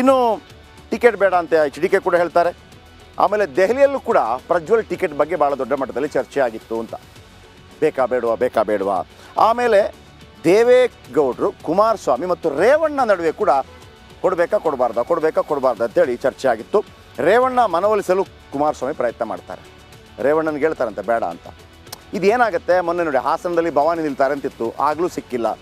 ಇನ್ನು ಟಿಕೆಟ್ ಬೇಡ ಅಂತ ಎಚ್ ಡಿ ಕೆ ಕೂಡ ಹೇಳ್ತಾರೆ. ಆಮೇಲೆ ದೆಹಲಿಯಲ್ಲೂ ಕೂಡ ಪ್ರಜ್ವಲ್ ಟಿಕೆಟ್ ಬಗ್ಗೆ ಭಾಳ ದೊಡ್ಡ ಮಟ್ಟದಲ್ಲಿ ಚರ್ಚೆ ಆಗಿತ್ತು ಅಂತ. ಬೇಕಾ ಬೇಡವಾ ಬೇಕಾ ಬೇಡವಾ. ಆಮೇಲೆ ದೇವೇಗೌಡರು, ಕುಮಾರಸ್ವಾಮಿ ಮತ್ತು ರೇವಣ್ಣ ನಡುವೆ ಕೂಡ ಕೊಡಬೇಕಾ, ಕೊಡಬಾರ್ದಾ ಕೊಡಬೇಕಾ, ಕೊಡಬಾರ್ದಾ ಅಂತೇಳಿ ಚರ್ಚೆ ಆಗಿತ್ತು. ರೇವಣ್ಣ ಮನವೊಲಿಸಲು ಕುಮಾರಸ್ವಾಮಿ ಪ್ರಯತ್ನ ಮಾಡ್ತಾರೆ. ರೇವಣ್ಣನಿಗೆ ಹೇಳ್ತಾರಂತೆ, ಬೇಡ ಅಂತ. ಇದೇನಾಗುತ್ತೆ, ಮೊನ್ನೆ ನೋಡಿ ಹಾಸನದಲ್ಲಿ ಭವಾನಿ ನಿಲ್ತಾರೆ ಅಂತಿತ್ತು, ಆಗಲೂ ಸಿಕ್ಕಿಲ್ಲ.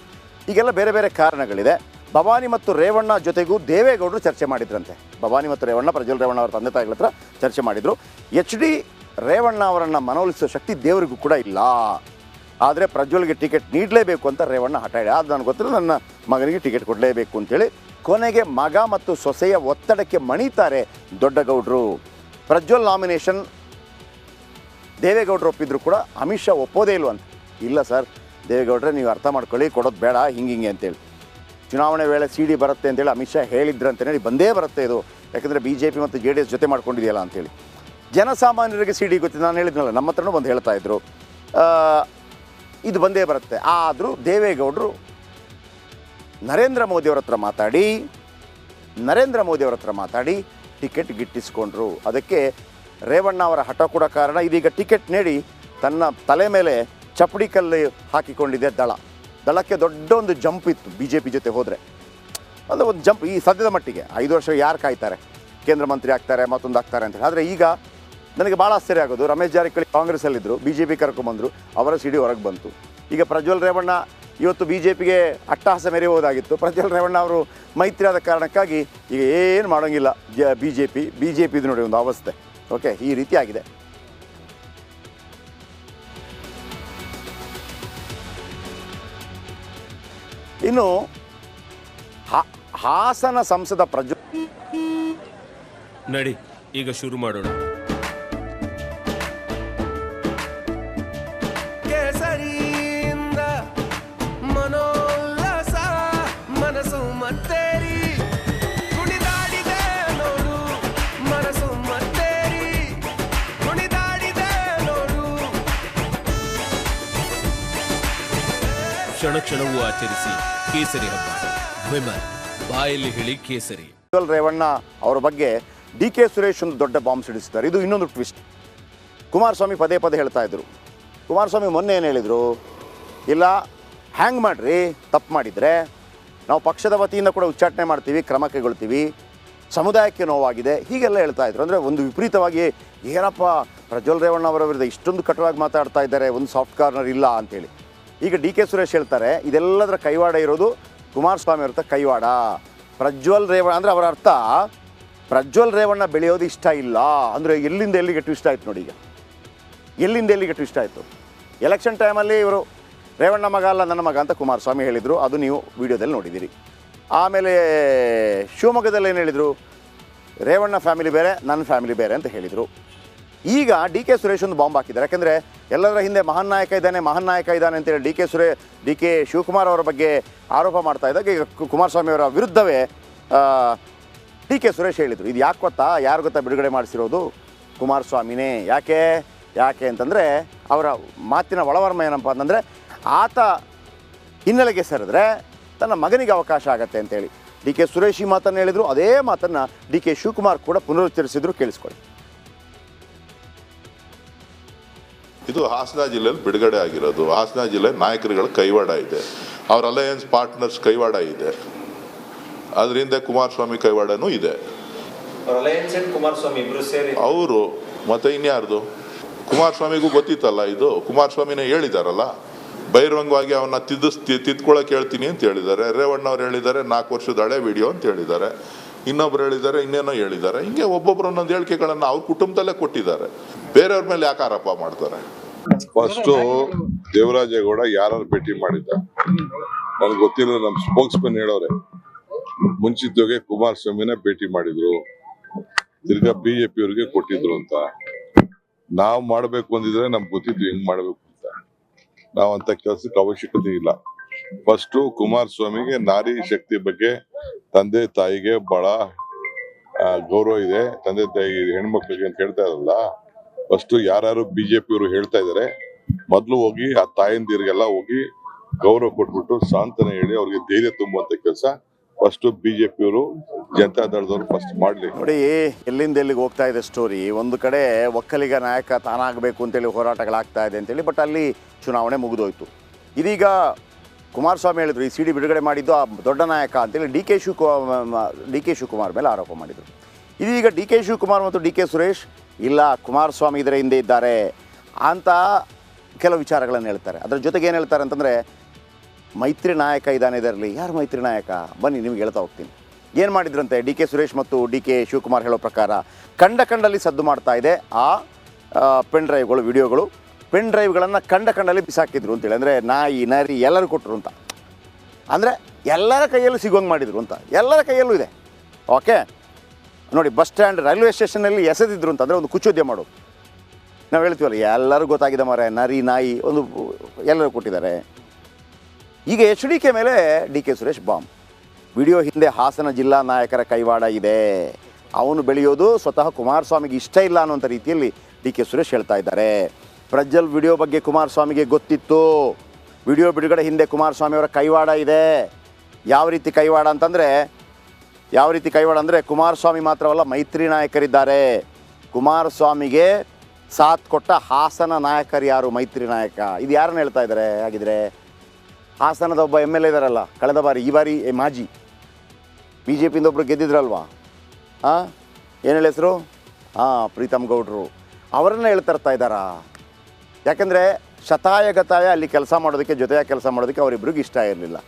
ಈಗೆಲ್ಲ ಬೇರೆ ಬೇರೆ ಕಾರಣಗಳಿದೆ. ಭವಾನಿ ಮತ್ತು ರೇವಣ್ಣ ಜೊತೆಗೂ ದೇವೇಗೌಡರು ಚರ್ಚೆ ಮಾಡಿದ್ರಂತೆ. ಭವಾನಿ ಮತ್ತು ರೇವಣ್ಣ, ಪ್ರಜ್ವಲ್ ರೇವಣ್ಣ ಅವರ ತಂದೆ ತಾಯಿಗಳ ಹತ್ರ ಚರ್ಚೆ ಮಾಡಿದರು. ಎಚ್ ಡಿ ರೇವಣ್ಣ ಅವರನ್ನು ಮನವೊಲಿಸೋ ಶಕ್ತಿ ದೇವರಿಗೂ ಕೂಡ ಇಲ್ಲ. ಆದರೆ ಪ್ರಜ್ವಲ್ಗೆ ಟಿಕೆಟ್ ನೀಡಲೇಬೇಕು ಅಂತ ರೇವಣ್ಣ ಹಠ ಆದ ಅದು ನನಗೆ ಗೊತ್ತಿಲ್ಲ, ನನ್ನ ಮಗನಿಗೆ ಟಿಕೆಟ್ ಕೊಡಲೇಬೇಕು ಅಂತೇಳಿ ಕೊನೆಗೆ ಮಗ ಮತ್ತು ಸೊಸೆಯ ಒತ್ತಡಕ್ಕೆ ಮಣಿತಾರೆ ದೊಡ್ಡಗೌಡರು. ಪ್ರಜ್ವಲ್ ನಾಮಿನೇಷನ್ ದೇವೇಗೌಡರು ಒಪ್ಪಿದ್ರು ಕೂಡ ಅಮಿತ್ ಶಾ ಒಪ್ಪೋದೇ ಇಲ್ವಂತ ಇಲ್ಲ ಸರ್, ದೇವೇಗೌಡ್ರೆ ನೀವು ಅರ್ಥ ಮಾಡ್ಕೊಳ್ಳಿ, ಕೊಡೋದು ಬೇಡ, ಹಿಂಗೆ ಹಿಂಗೆ ಅಂತೇಳಿ. ಚುನಾವಣೆ ವೇಳೆ ಸಿ ಡಿ ಬರುತ್ತೆ ಅಂತೇಳಿ ಅಮಿತ್ ಶಾ ಹೇಳಿ ಬಂದೇ ಬರುತ್ತೆ ಇದು. ಯಾಕಂದರೆ ಬಿ ಜೆ ಪಿ ಮತ್ತು ಜೆ ಡಿ ಎಸ್ ಜೊತೆ ಮಾಡ್ಕೊಂಡಿದೆಯಲ್ಲ ಅಂತೇಳಿ ಜನಸಾಮಾನ್ಯರಿಗೆ ಸಿ ಡಿ ಗೊತ್ತಿದೆ. ನಾನು ಹೇಳಿದ್ನಲ್ಲ, ನಮ್ಮ ಹತ್ರನೂ ಬಂದು ಹೇಳ್ತಾ ಇದ್ರು. ಇದು ಬಂದೇ ಬರುತ್ತೆ. ಆದರೂ ದೇವೇಗೌಡರು ನರೇಂದ್ರ ಮೋದಿಯವ್ರ ಹತ್ರ ಮಾತಾಡಿ, ನರೇಂದ್ರ ಮೋದಿಯವ್ರ ಹತ್ರ ಮಾತಾಡಿ ಟಿಕೆಟ್ ಗಿಟ್ಟಿಸ್ಕೊಂಡ್ರು. ಅದಕ್ಕೆ ರೇವಣ್ಣ ಅವರ ಹಠ ಕೂಡ ಕಾರಣ. ಇದೀಗ ಟಿಕೆಟ್ ನೀಡಿ ತನ್ನ ತಲೆ ಮೇಲೆ ಚಪ್ಪಡಿ ಕಲ್ಲು ಹಾಕಿಕೊಂಡಿದೆ ದಳ. ದಳಕ್ಕೆ ದೊಡ್ಡ ಒಂದು ಜಂಪ್ ಇತ್ತು ಬಿ ಜೆ ಪಿ ಜೊತೆ ಹೋದರೆ. ಅಂದರೆ ಒಂದು ಜಂಪ್ ಈ ಸದ್ಯದ ಮಟ್ಟಿಗೆ. ಐದು ವರ್ಷ ಯಾರು ಕಾಯ್ತಾರೆ? ಕೇಂದ್ರ ಮಂತ್ರಿ ಆಗ್ತಾರೆ, ಮತ್ತೊಂದು ಆಗ್ತಾರೆ ಅಂತ ಆದರೆ ಈಗ ನನಗೆ ಭಾಳ ಆಶ್ಚರ್ಯ ಆಗೋದು. ರಮೇಶ್ ಜಾರಕಿಹೊಳಿ ಕಾಂಗ್ರೆಸ್ಸಲ್ಲಿದ್ದರು ಬಿ ಜೆ ಪಿ ಕರ್ಕೊಂಬಂದರು ಅವರ ಸಿಡಿ ಹೊರಗೆ ಬಂತು. ಈಗ ಪ್ರಜ್ವಲ್ ರೇವಣ್ಣ ಇವತ್ತು ಬಿ ಜೆ ಪಿಗೆ ಅಟ್ಟಹಾಸ ಮೆರೆಯುವುದಾಗಿತ್ತು ಪ್ರಜ್ವಲ್ ರೇವಣ್ಣ ಅವರು ಮೈತ್ರಿ ಆದ ಕಾರಣಕ್ಕಾಗಿ ಈಗ ಏನು ಮಾಡೋಂಗಿಲ್ಲ B J P B J ಪಿದು ನೋಡಿ ಒಂದು ಅವಸ್ಥೆ. ಓಕೆ ಈ ರೀತಿ ಆಗಿದೆ. ಇನ್ನು ಹಾಸನ ಸಂಸದ ಪ್ರಜ್ವಲ್ ನಡಿ ಈಗ ಶುರು ಮಾಡೋಣ. ಕ್ಷಣ ಕ್ಷಣವೂ ಆಚರಿಸಿ ಕೇಸರಿ ಹಬ್ಬ. ವಿಮಲ್, ಬಾಯಲ್ಲಿ ಹೇಳಿ ಕೇಸರಿ. ರೇವಣ್ಣ ಅವರ ಬಗ್ಗೆ ಡಿ ಕೆ ಸುರೇಶ್ ಒಂದು ದೊಡ್ಡ ಬಾಂಬ್ ಸಿಡಿಸಿದ್ದಾರೆ. ಇದು ಇನ್ನೊಂದು ಟ್ವಿಸ್ಟ್. ಕುಮಾರಸ್ವಾಮಿ ಪದೇ ಪದೇ ಹೇಳ್ತಾ ಇದ್ರು. ಕುಮಾರಸ್ವಾಮಿ ಮೊನ್ನೆ ಏನು ಹೇಳಿದರು? ಇಲ್ಲ ಹ್ಯಾಂಗ್ ಮಾಡ್ರಿ, ತಪ್ಪು ಮಾಡಿದರೆ. ನಾವು ಪಕ್ಷದ ವತಿಯಿಂದ ಕೂಡ ಉಚ್ಚಾಟನೆ ಮಾಡ್ತೀವಿ, ಕ್ರಮ ಕೈಗೊಳ್ತೀವಿ. ಸಮುದಾಯಕ್ಕೆ ನೋವಾಗಿದೆ. ಹೀಗೆಲ್ಲ ಹೇಳ್ತಾ ಇದ್ರು. ಅಂದರೆ ಒಂದು ವಿಪರೀತವಾಗಿ, ಏನಪ್ಪ, ಪ್ರಜ್ವಲ್ ರೇವಣ್ಣ ಅವರ ವಿರುದ್ಧ ಇಷ್ಟೊಂದು ಕಟುವಾಗಿ ಮಾತಾಡ್ತಾ ಇದ್ದಾರೆ, ಒಂದು ಸಾಫ್ಟ್ ಕಾರ್ನರ್ ಇಲ್ಲ ಅಂತೇಳಿ ಈಗ ಡಿ ಕೆ ಸುರೇಶ್ ಹೇಳ್ತಾರೆ, ಇದೆಲ್ಲದರ ಕೈವಾಡ ಇರೋದು ಕುಮಾರಸ್ವಾಮಿ ಅವ್ರ ಕೈವಾಡ. ಪ್ರಜ್ವಲ್ ರೇವಣ್ಣ, ಅಂದರೆ ಅವರ ಅರ್ಥ, ಪ್ರಜ್ವಲ್ ರೇವಣ್ಣ ಬೆಳೆಯೋದು ಇಷ್ಟ ಇಲ್ಲ. ಅಂದರೆ ಎಲ್ಲಿಂದ ಎಲ್ಲಿಗೆ ಟ್ವಿಸ್ಟ್ ಆಯಿತು ನೋಡಿ ಈಗ. ಎಲ್ಲಿಂದ ಎಲ್ಲಿಗೆ ಟ್ವಿಸ್ಟ್ ಆಯಿತು? ಎಲೆಕ್ಷನ್ ಟೈಮಲ್ಲಿ ಇವರು, ರೇವಣ್ಣ ಮಗ ಅಲ್ಲ, ನನ್ನ ಮಗ ಅಂತ ಕುಮಾರಸ್ವಾಮಿ ಹೇಳಿದರು. ಅದು ನೀವು ವಿಡಿಯೋದಲ್ಲಿ ನೋಡಿದ್ದೀರಿ. ಆಮೇಲೆ ಶಿವಮೊಗ್ಗದಲ್ಲಿ ಏನು ಹೇಳಿದರು? ರೇವಣ್ಣ ಫ್ಯಾಮಿಲಿ ಬೇರೆ, ನನ್ನ ಫ್ಯಾಮಿಲಿ ಬೇರೆ ಅಂತ ಹೇಳಿದರು. ಈಗ ಡಿ ಕೆ ಸುರೇಶ್ ಒಂದು ಬಾಂಬ್ ಹಾಕಿದ್ದಾರೆ. ಯಾಕೆಂದರೆ ಎಲ್ಲದರ ಹಿಂದೆ ಮಹಾನ್ ನಾಯಕ ಇದ್ದಾನೆ, ಮಹಾನ್ ನಾಯಕ ಇದ್ದಾನೆ ಅಂತೇಳಿ D K Suresh, D K Shivakumar ಅವರ ಬಗ್ಗೆ ಆರೋಪ ಮಾಡ್ತಾ ಇದ್ದಾಗ ಈಗ ಕುಮಾರಸ್ವಾಮಿ ಅವರ ವಿರುದ್ಧವೇ ಡಿ ಕೆ ಸುರೇಶ್ ಹೇಳಿದರು. ಇದು ಯಾಕೆ ಗೊತ್ತಾ? ಯಾರು ಗೊತ್ತಾ ಬಿಡುಗಡೆ ಮಾಡಿಸಿರೋದು? ಕುಮಾರಸ್ವಾಮಿನೇ. ಯಾಕೆ? ಯಾಕೆ ಅಂತಂದರೆ ಅವರ ಮಾತಿನ ಒಳವರ್ಮ ಏನಪ್ಪ ಅಂತಂದರೆ ಆತ ಹಿನ್ನೆಲೆಗೆ ಸೇರಿದ್ರೆ ತನ್ನ ಮಗನಿಗೆ ಅವಕಾಶ ಆಗತ್ತೆ ಅಂತೇಳಿ ಡಿ ಕೆ ಸುರೇಶ್ ಈ ಮಾತನ್ನು ಹೇಳಿದರು. ಅದೇ ಮಾತನ್ನು ಡಿ ಕೆ ಶಿವಕುಮಾರ್ ಕೂಡ ಪುನರುಚ್ಚರಿಸಿದ್ರು. ಕೇಳಿಸ್ಕೊಳ್ಳಿ. ಇದು ಹಾಸನ ಜಿಲ್ಲೆಯಲ್ಲಿ ಬಿಡುಗಡೆ ಆಗಿರೋದು. ಹಾಸನ ಜಿಲ್ಲೆ ನಾಯಕರುಗಳ ಕೈವಾಡ ಇದೆ. ಅವ್ರ ಅಲಯನ್ಸ್ ಪಾರ್ಟ್ನರ್ಸ್ ಕೈವಾಡ ಇದೆ. ಅದರಿಂದ ಕುಮಾರಸ್ವಾಮಿ ಕೈವಾಡನೂ ಇದೆ. ಅವರು ಮತ್ತೆ ಇನ್ಯಾರ್ದು? ಕುಮಾರಸ್ವಾಮಿಗೂ ಗೊತ್ತಿತ್ತಲ್ಲ ಇದು? ಕುಮಾರಸ್ವಾಮಿನೇ ಹೇಳಿದಾರಲ್ಲ? ಬಹಿರಂಗವಾಗಿ ಅವನ್ನ ತಿದ್ದಿಸ್ ತಿದ್ಕೊಳ್ಳಕ್ಕೆ ಹೇಳ್ತೀನಿ ಅಂತ ಹೇಳಿದ್ದಾರೆ. ರೇವಣ್ಣ ಅವ್ರು ಹೇಳಿದ್ದಾರೆ ನಾಲ್ಕು ವರ್ಷದ ಹಳೆ ವಿಡಿಯೋ ಅಂತ ಹೇಳಿದ್ದಾರೆ. ಇನ್ನೊಬ್ರು ಹೇಳಿದ್ದಾರೆ ಇನ್ನೇನೋ ಹೇಳಿದ್ದಾರೆ. ಹಿಂಗೆ ಒಬ್ಬೊಬ್ರು ಒಂದೊಂದು ಹೇಳಿಕೆಗಳನ್ನು ಅವ್ರ ಕುಟುಂಬದಲ್ಲೇ ಕೊಟ್ಟಿದ್ದಾರೆ. ಬೇರೆಯವ್ರ ಮೇಲೆ ಯಾಕೆ ಆರೋಪ ಮಾಡ್ತಾರೆ? ಫಸ್ಟ್ ದೇವರಾಜೇಗೌಡ ಯಾರು ಭೇಟಿ ಮಾಡಿದ್ದ? ನನ್ಗೆ ಗೊತ್ತಿರೋ ನಮ್ ಸ್ಪೋಕ್ಸ್ಮನ್ ಹೇಳೋರೆ. ಮುಂಚಿತವಾಗಿ ಕುಮಾರಸ್ವಾಮಿನ ಭೇಟಿ ಮಾಡಿದ್ರು. ತಿರ್ಗಾ ಬಿಜೆಪಿ ಅವ್ರಿಗೆ ಕೊಟ್ಟಿದ್ರು ಅಂತ. ನಾವ್ ಮಾಡ್ಬೇಕು ಅಂದಿದ್ರೆ ನಮ್ಗೆ ಗೊತ್ತಿತ್ತು ಹೆಂಗ್ ಮಾಡ್ಬೇಕು ಅಂತ. ನಾವ್ ಅಂತ ಕೆಲ್ಸಕ್ಕೆ ಅವಶ್ಯಕತೆ ಇಲ್ಲ. ಫಸ್ಟ್ ಕುಮಾರಸ್ವಾಮಿಗೆ ನಾರಿ ಶಕ್ತಿ ಬಗ್ಗೆ ತಂದೆ ತಾಯಿಗೆ ಬಹಳ ಗೌರವ ಇದೆ. ತಂದೆ ತಾಯಿ ಹೆಣ್ಮಕ್ಳಿಗೆ ಅಂತ ಹೇಳ್ತಾ ಇರಲ್ಲ ಫಸ್ಟ್ ಯಾರು ಬಿಜೆಪಿ ಅವರು ಹೇಳ್ತಾ ಇದಾರೆ, ಮೊದಲು ಹೋಗಿ ಆ ತಾಯಂದಿರಿಗೆಲ್ಲ ಹೋಗಿ ಗೌರವ ಕೊಟ್ಬಿಟ್ಟು ಸಾಂತ್ವನ ಹೇಳಿ ಅವ್ರಿಗೆ ಧೈರ್ಯ ತುಂಬುವಂತ ಕೆಲಸ ಫಸ್ಟ್ ಬಿಜೆಪಿಯವರು ಜನತಾ ದಳದವರು ಫಸ್ಟ್ ಮಾಡ್ಲಿ. ನೋಡಿ, ಎಲ್ಲಿಂದ ಎಲ್ಲಿಗೆ ಹೋಗ್ತಾ ಇದೆ ಸ್ಟೋರಿ ಒಂದು ಕಡೆ ಒಕ್ಕಲಿಗ ನಾಯಕ ತಾನಾಗಬೇಕು ಅಂತೇಳಿ ಹೋರಾಟಗಳಾಗ್ತಾ ಇದೆ ಅಂತೇಳಿ ಬಟ್ ಅಲ್ಲಿ ಚುನಾವಣೆ ಮುಗಿದೋಯ್ತು. ಇದೀಗ ಕುಮಾರಸ್ವಾಮಿ ಹೇಳಿದ್ರು, ಈ ಸಿಡಿ ಬಿಡುಗಡೆ ಮಾಡಿದ್ದು ಆ ದೊಡ್ಡ ನಾಯಕ ಅಂತೇಳಿ D K Shivakumar D K Shivakumar ಮೇಲೆ ಆರೋಪ ಮಾಡಿದರು. ಇದೀಗ ಡಿ ಕೆ ಶಿವಕುಮಾರ್ ಮತ್ತು ಡಿ ಕೆ ಸುರೇಶ್, ಇಲ್ಲ ಕುಮಾರಸ್ವಾಮಿ ಇದರ ಹಿಂದೆ ಇದ್ದಾರೆ ಅಂತ ಕೆಲವು ವಿಚಾರಗಳನ್ನು ಹೇಳ್ತಾರೆ. ಅದರ ಜೊತೆಗೆ ಏನು ಹೇಳ್ತಾರೆ ಅಂತಂದರೆ, ಮೈತ್ರಿ ನಾಯಕ ಇದ್ದಾನೆ ಇದರಲ್ಲಿ. ಯಾರು ಮೈತ್ರಿ ನಾಯಕ? ಬನ್ನಿ, ನಿಮ್ಗೆ ಹೇಳ್ತಾ ಹೋಗ್ತೀನಿ. ಏನು ಮಾಡಿದ್ರಂತೆ? ಡಿ ಕೆ ಸುರೇಶ್ ಮತ್ತು ಡಿ ಕೆ ಶಿವಕುಮಾರ್ ಹೇಳೋ ಪ್ರಕಾರ, ಕಂಡ ಕಂಡಲ್ಲಿ ಸದ್ದು ಮಾಡ್ತಾ ಇದೆ. ಆ ಪೆನ್ ಡ್ರೈವ್ಗಳು, ವಿಡಿಯೋಗಳು, ಪೆನ್ ಡ್ರೈವ್ಗಳನ್ನು ಕಂಡ ಕಂಡಲ್ಲಿ ಬಿಸಾಕಿದ್ರು ಅಂತೇಳಿ. ಅಂದರೆ ನಾಯಿ, ನರಿ, ಎಲ್ಲರೂ ಕೊಟ್ಟರು ಅಂತ. ಅಂದರೆ ಎಲ್ಲರ ಕೈಯಲ್ಲೂ ಸಿಗೋಂಗೆ ಮಾಡಿದರು ಅಂತ. ಎಲ್ಲರ ಕೈಯಲ್ಲೂ ಇದೆ. ಓಕೆ? ನೋಡಿ, ಬಸ್ ಸ್ಟ್ಯಾಂಡ್ ರೈಲ್ವೆ ಸ್ಟೇಷನಲ್ಲಿ ಎಸೆದಿದ್ರು ಅಂತಂದರೆ ಒಂದು ಕುಚೋದ್ಯ ಮಾಡೋದು ನಾವು ಹೇಳ್ತೀವಲ್ಲ, ಎಲ್ಲರೂ ಗೊತ್ತಾಗಿದೆ ಮರ ನರಿ, ನಾಯಿ, ಒಂದು ಎಲ್ಲರೂ ಕೊಟ್ಟಿದ್ದಾರೆ. ಈಗ ಎಚ್ ಡಿ ಕೆ ಮೇಲೆ D K Suresh bomb video ಹಿಂದೆ ಹಾಸನ ಜಿಲ್ಲಾ ನಾಯಕರ ಕೈವಾಡ ಇದೆ. ಅವನು ಬೆಳೆಯೋದು ಸ್ವತಃ ಕುಮಾರಸ್ವಾಮಿಗೆ ಇಷ್ಟ ಇಲ್ಲ ಅನ್ನುವಂಥ ರೀತಿಯಲ್ಲಿ ಡಿ ಕೆ ಸುರೇಶ್ ಹೇಳ್ತಾ ಇದ್ದಾರೆ. ಪ್ರಜ್ವಲ್ ವಿಡಿಯೋ ಬಗ್ಗೆ ಕುಮಾರಸ್ವಾಮಿಗೆ ಗೊತ್ತಿತ್ತು. ವಿಡಿಯೋ ಬಿಡುಗಡೆ ಹಿಂದೆ ಕುಮಾರಸ್ವಾಮಿ ಅವರ ಕೈವಾಡ ಇದೆ. ಯಾವ ರೀತಿ ಕೈವಾಡ ಅಂತಂದರೆ ಯಾವ ರೀತಿ ಕೈವಾಡ ಅಂದರೆ ಕುಮಾರಸ್ವಾಮಿ ಮಾತ್ರವಲ್ಲ ಮೈತ್ರಿ ನಾಯಕರಿದ್ದಾರೆ. ಕುಮಾರಸ್ವಾಮಿಗೆ ಸಾಥ್ ಕೊಟ್ಟ ಹಾಸನ ನಾಯಕರು ಯಾರು? ಮೈತ್ರಿ ನಾಯಕ. ಇದು ಯಾರನ್ನು ಹೇಳ್ತಾ ಇದ್ದಾರೆ ಹಾಗಿದ್ರೆ? ಹಾಸನದ ಒಬ್ಬ ಎಂ ಎಲ್ ಎ ಇದಾರಲ್ಲ, ಕಳೆದ ಬಾರಿ, ಈ ಬಾರಿ ಮಾಜಿ. ಬಿ ಜೆ ಪಿಯಿಂದ ಒಬ್ಬರು ಗೆದ್ದಿದ್ರಲ್ವಾ? ಹಾಂ ಏನು ಹೇಳಿ ಹೆಸರು? ಹಾಂ ಪ್ರೀತಮ್ ಗೌಡ್ರು. ಅವರನ್ನು ಹೇಳ್ತರ್ತಾ ಇದ್ದಾರಾ? ಯಾಕಂದರೆ ಶತಾಯ ಗತಾಯ ಅಲ್ಲಿ ಕೆಲಸ ಮಾಡೋದಕ್ಕೆ, ಜೊತೆಯಾಗಿ ಕೆಲಸ ಮಾಡೋದಕ್ಕೆ ಅವರಿಬ್ಬರಿಗೂ ಇಷ್ಟ ಇರಲಿಲ್ಲ.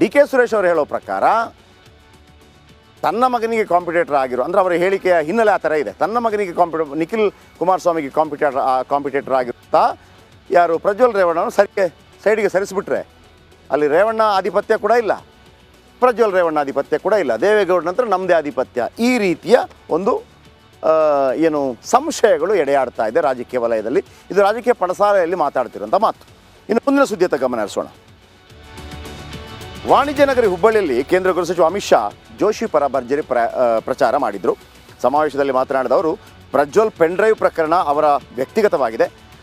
ಡಿ ಕೆ ಸುರೇಶ್ ಅವರು ಹೇಳೋ ಪ್ರಕಾರ ತನ್ನ ಮಗನಿಗೆ ಕಾಂಪಿಟೇಟರ್ ಆಗಿರೋ ಅಂದರೆ ಅವರ ಹೇಳಿಕೆಯ ಹಿನ್ನೆಲೆ ಆ ಥರ ಇದೆ. ತನ್ನ ಮಗನಿಗೆ ಕಾಂಪಿಟ ನಿಖಿಲ್ ಕುಮಾರಸ್ವಾಮಿಗೆ ಕಾಂಪಿಟೇಟರ್ ಕಾಂಪಿಟೇಟರ್ ಆಗಿರುತ್ತಾ, ಯಾರು? ಪ್ರಜ್ವಲ್ ರೇವಣ್ಣನು ಸರಿಗೆ ಸೈಡಿಗೆ ಸರಿಸಿಬಿಟ್ರೆ, ಅಲ್ಲಿ ರೇವಣ್ಣ ಆಧಿಪತ್ಯ ಕೂಡ ಇಲ್ಲ. ಪ್ರಜ್ವಲ್ ರೇವಣ್ಣ ಆಧಿಪತ್ಯ ಕೂಡ ಇಲ್ಲ. ದೇವೇಗೌಡ ನಂತರ ನಮ್ಮದೇ ಆಧಿಪತ್ಯ. ಈ ರೀತಿಯ ಒಂದು ಏನು ಸಂಶಯಗಳು ಎಡೆಯಾಡ್ತಾ ಇದೆ ರಾಜಕೀಯ ವಲಯದಲ್ಲಿ. ಇದು ರಾಜಕೀಯ ಪಡಸಾಲೆಯಲ್ಲಿ ಮಾತಾಡ್ತಿರೋಂಥ ಮಾತು. ಇನ್ನು ಮುಂದಿನ ಸುದ್ದಿಯತ್ತ ಗಮನ ಹರಿಸೋಣ. ವಾಣಿಜ್ಯ ನಗರಿ ಹುಬ್ಬಳ್ಳಿಯಲ್ಲಿ ಕೇಂದ್ರ ಗೃಹ ಸಚಿವ ಅಮಿತ್ ಶಾ ಜೋಶಿ ಪರ ಭರ್ಜರಿ ಪ್ರ ಪ್ರಚಾರ ಮಾಡಿದರು. ಸಮಾವೇಶದಲ್ಲಿ ಮಾತನಾಡಿದ ಅವರು ಪ್ರಜ್ವಲ್ ಪೆನ್ಡ್ರೈವ್ ಪ್ರಕರಣ ಅವರ ವ್ಯಕ್ತಿಗತವಾಗಿದೆ.